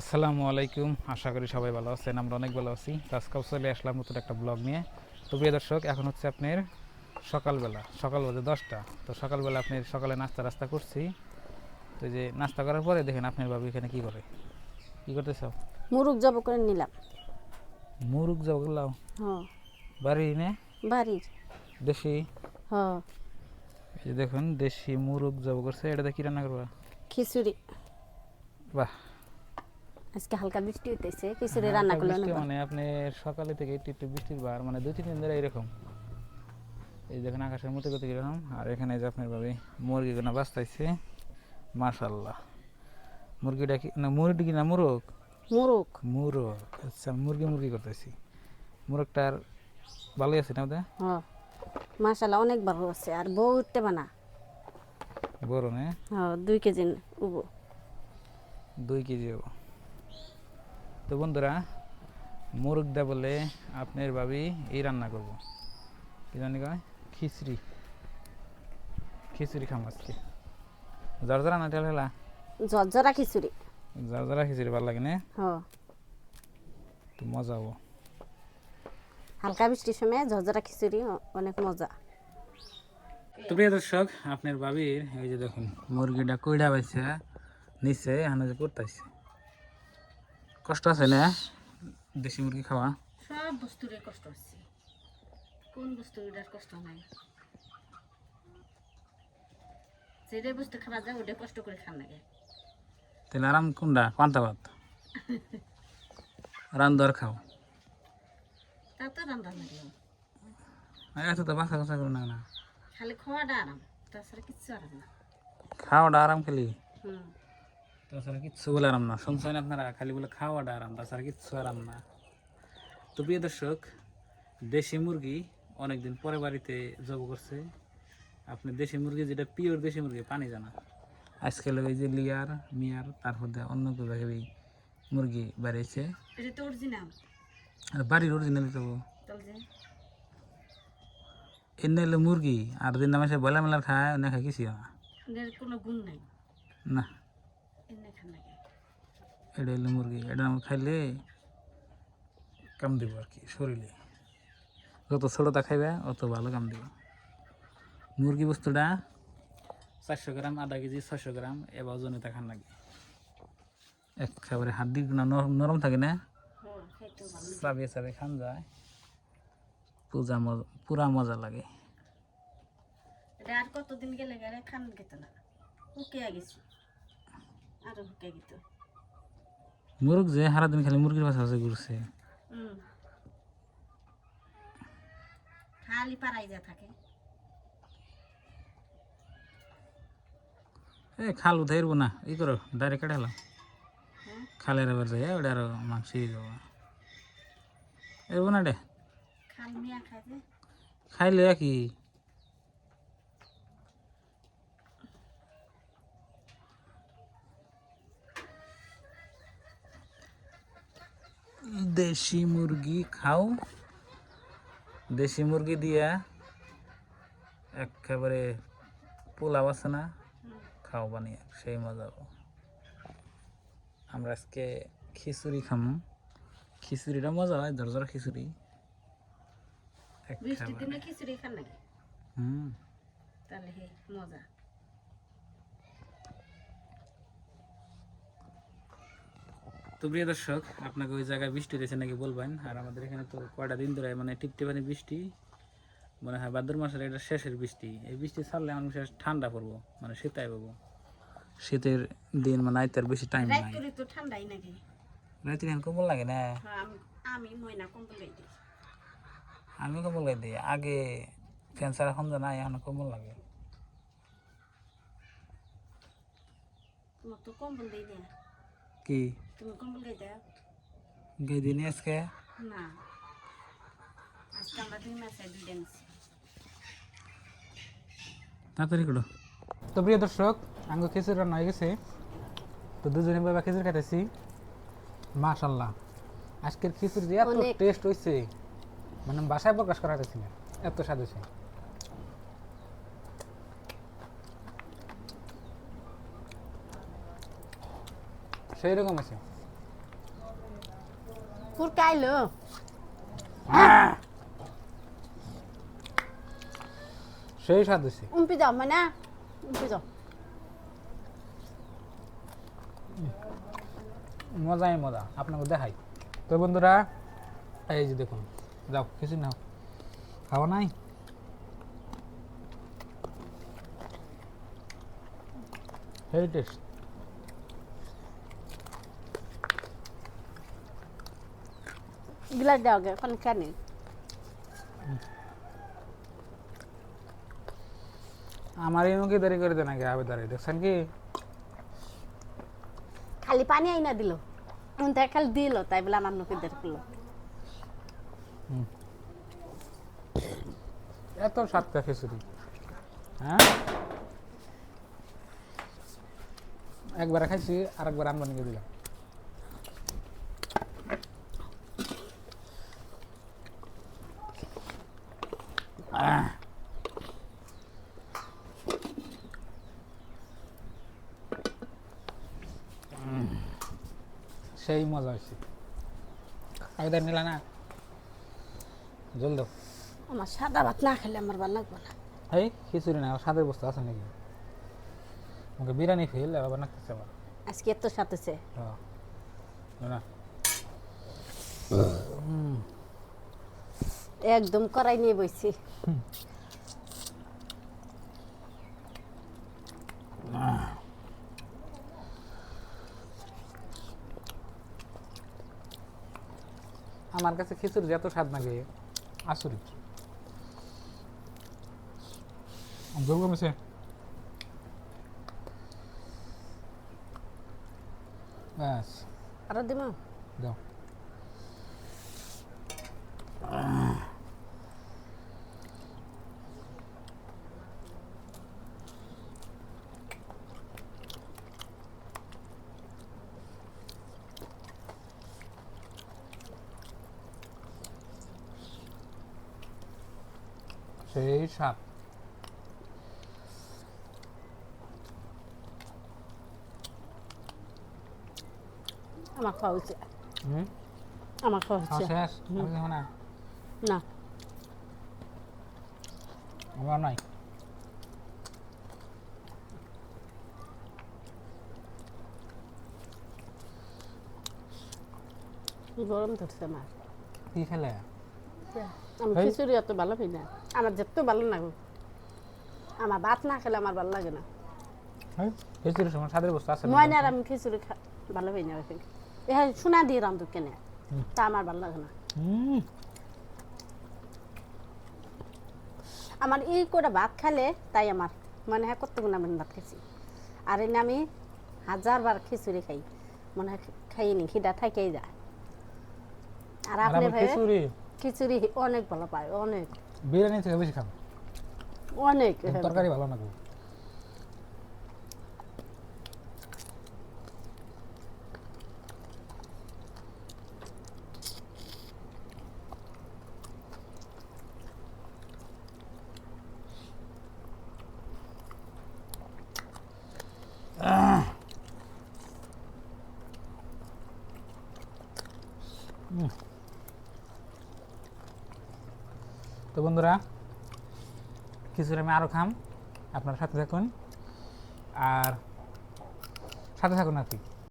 আসসালামু আলাইকুম। আশা করি সবাই ভালো আছেন আমরা অনেক ভালো আছি। আজকেও চলে আসলাম নতুন একটা ব্লগ নিয়ে। তো প্রিয় দর্শক এখন হচ্ছে আপনার সকালবেলা সকাল বাজে দশটা। তো সকালবেলা আপনি সকালে নাস্তা রাস্তা করছি। তো এই যে নাস্তা করার পরে দেখেন আপনার বাবু এখানে কি করে? কি করতেছ? মুরুগ জব করে নিলাম। মুরুগ যাও গেলাম হ বাড়ি নে? বাড়ির। দেশি? হ এই যে দেখুন দেশি মুরুগ যাব করছে। এটাতে কি রান্না করবা? খিচুড়ি। বাহ। আজকে হালকা বৃষ্টি হইতেছে খিচুড়ি রান্না করলে বৃষ্টি মানে আপনি সকালে থেকে একটু একটু বৃষ্টির বার মানে দুই তিন দিন ধরে এরকম এই দেখেন আকাশের মতো গতি কীরকম আর এখানে যে আপনার ভাবে মুরগিগুলো বাঁচতেছে মাশাল্লাহ মুরগিটা কি না মুরগি কি না মুরগ? মুরুগ। মুরগ আচ্ছা মুরগি মুরগি করতেছি। মুরগটার ভালোই আছে না ওদের? মাশাল্লাহ অনেক বড় আছে আর বউ উঠতে বানা বড় না? হ দুই কেজি উবো। দুই কেজি হব তো বন্ধুরা মুরগ মুরগটা বলে আপনার ভাবি এই রান্না করব। কি জানি কয়? খিচড়ি। খিচুড়ি খাম আজকে। যারা না টেল হেলা? জর্জরা খিচুড়ি। যারা খিচুড়ি ভালো লাগে না? হ। তো মজা হব। হালকা বৃষ্টির সময় ঝরঝরা খিচুড়ি অনেক মজা। তো প্রিয় দর্শক আপনার ভাবির এই যে দেখুন মুরগিটা কইডা পাইছে নিচে এখানে যে করতেছে কষ্ট আছে না? দেশি মুরগি খাওয়া সব বস্তুর কষ্ট আছে কোন বস্তুর কষ্ট নাই? যেটা বস্তু খাওয়া যায় ওটা কষ্ট করে খান লাগে। তাহলে আরাম কোনটা পান্তা ভাত। রান্দর খাও। তা তো রান্না লাগল এত তো বাসা কাছা করো না না। খালি খাওয়াটা আরাম তাছাড়া কিচ্ছু আরাম না খাওয়াটা আরাম খালি। হুম। তাছাড়া কিচ্ছু বলে আরাম না। শুনছেন আপনারা? খালি বলে খাওয়াটা আরাম তাছাড়া কিচ্ছু আরাম না। তো প্রিয় দর্শক দেশি মুরগি অনেকদিন পরে বাড়িতে জব করছে। আপনি দেশি মুরগি যেটা পিওর দেশি মুরগি পানি জানা। আজকাল ওই যে লিয়ার মিয়ার তারপর অন্য কেউ দেখে মুরগি বাড়িয়েছে। আর বাড়ির অরিজিনাল তো। এনে হলো মুরগি আর দিন মাসে বয়লা মেলার খায় অনেক খায় কিছু না। কোনো গুণ নাই। না। এনে খান লাগে এটা হলো মুরগি এটা আমার খাইলে কাম দিব আর কি শরীরে। যত ছোটোটা খাইবে অত ভালো কাম দিব। মুরগি বস্তুটা চারশো গ্রাম আধা কেজি ছশো গ্রাম এবার ওজনে তা খান লাগে। একেবারে হাড্ডি নরম থাকে না? হ্যাঁ চাবিয়ে চাবিয়ে খান যায়। পূজা মজা পুরা মজা লাগে। আর কতদিন গেলে গেলে খান গেত না? শুকিয়ে গেছি। আরও শুকিয়ে গেত মুরগ যে সারাদিন খালি মুরগির পাশে ঘুরছে। খালি পাড়াই যা থাকে। এ খাল উঠাই না ই করো ডাইরেক্ট কেটে হলাম হ্যাঁ? খালের এবার যাই ওটা আরও মাংস দেবো এরবো না ডে খাইলে কি দেশি মুরগি খাও। দেশি মুরগি দিয়া একেবারে পোলাও আছে না খাও বানিয়ে সেই মজা। আমরা আজকে খিচুড়ি খামো। খিচুড়িটা মজা হয় দরজরা খিচুড়ি। বৃষ্টির দিনে খিচুড়ি খান নাকি? হুম। তাহলে মজা। তো প্রিয় দর্শক আপনাকে ওই জায়গায় বৃষ্টি হয়েছে নাকি বলবেন? আর আমাদের এখানে তো কয়টা দিন ধরে মানে টিপটিপানি বৃষ্টি মনে হয় ভাদ্র মাসের এটা শেষের বৃষ্টি। এই বৃষ্টি ছাড়লে আমি শেষ ঠান্ডা পড়ব মানে শীতায় পাবো শীতের দিন মানে আইতার বেশি টাইম নাই। তো ঠান্ডাই নাকি? রাত্রি এখন কম্বল লাগে না? হ্যাঁ, আমি ময়না কম্বল গাই দিই। আমি কম্বল গাই দিই। আগে ফ্যান ছাড়া এখন জানা এখন কম্বল লাগে। তোমার তো কম্বল দিই দেয় কি? তুমি গাই দাও গাই দিন আজকে। না। আজকে আমরা দুই মাসে নিচ্ছি তাড়াতাড়ি করো। তো প্রিয় দর্শক আঙ্গ খিচুড়ি রান্না হয়ে গেছে। তো দুজনে বাবা খিচুড়ি খাইতেছি। মাশাল্লাহ আজকের খিচুড়ি যে এত টেস্ট হয়েছে মানে বাসায় প্রকাশ করা যাচ্ছে না। এত স্বাদ হয়েছে সেই রকম আছে কুরকাইলো সেই স্বাদ হয়েছে উম্পি যাও মানে? উম্পি যাও মজাই মজা আপনাকে দেখাই। তো বন্ধুরা এই যে দেখুন যাও কিছু নাও। খাওয়া নাই? হেভি গিলাস দাও গে কোন খানি আমার মুখে দেরি করে দেন আগে আবে দাঁড়িয়ে দেখছেন কি খালি পানি আইনা দিল তাই খালি দিল তাই বলে আমার নকে দের করল এত সাতটা খিচুড়ি হ্যাঁ একবার খাইছি আর একবার আনবানিকে দিলাম সেই মজা হয়েছে আবেদার নিলা না? জল দাও। আমার সাদা ভাত না খেলে আমার ভালো লাগবে না। এই খিচুড়ি না স্বাদের বস্তু আছে নাকি? ওকে বিরিয়ানি ফেল আবার নাকতেছে আমার। আজকে এত সাথেছে হ্যাঁ না। একদম করাই নিয়ে বইছি। আমার কাছে খিচুড়ি এত স্বাদ লাগে আসরিত যোগ ব্যাস। আরও দিব দাও। সেই স্বাদ আমার খাওয়া হয়েছে হুম আমার খাওয়া খাওয়া হচ্ছে শেষ আমি দেখো না না আমার নাই গরম ধরছে আমার কি খেলে আমি এই? খিচুড়ি এত ভালো খাই না। আমার যেত ভালো না আমার ভাত না খেলে আমার ভালো লাগে না। হ্যাঁ? খিচুড়ির সময় স্বাদের বস্তু আছে আমি খিচুড়ি ভালো না এ শোনা দিয়ে রান্ধু কেনে। তা আমার ভালো লাগে না। আমার এই করে ভাত খেলে তাই আমার মনে হয় কত গুণ আমি ভাত খেয়েছি। আর এনে আমি হাজার বার খিচুড়ি খাই। মনে হয় খাইনি খিদা থাকেই যায়। আর আপনি ভাই? খিচুড়ি অনেক ভালো পায় অনেক। বিরিয়ানি থেকে বেশি খাব অনেক। তরকারি ভালো না গো। তো বন্ধুরা খিচুড়ি আমি আরও খাম। আপনার সাথে থাকুন। আর সাথে থাকুন আর কি।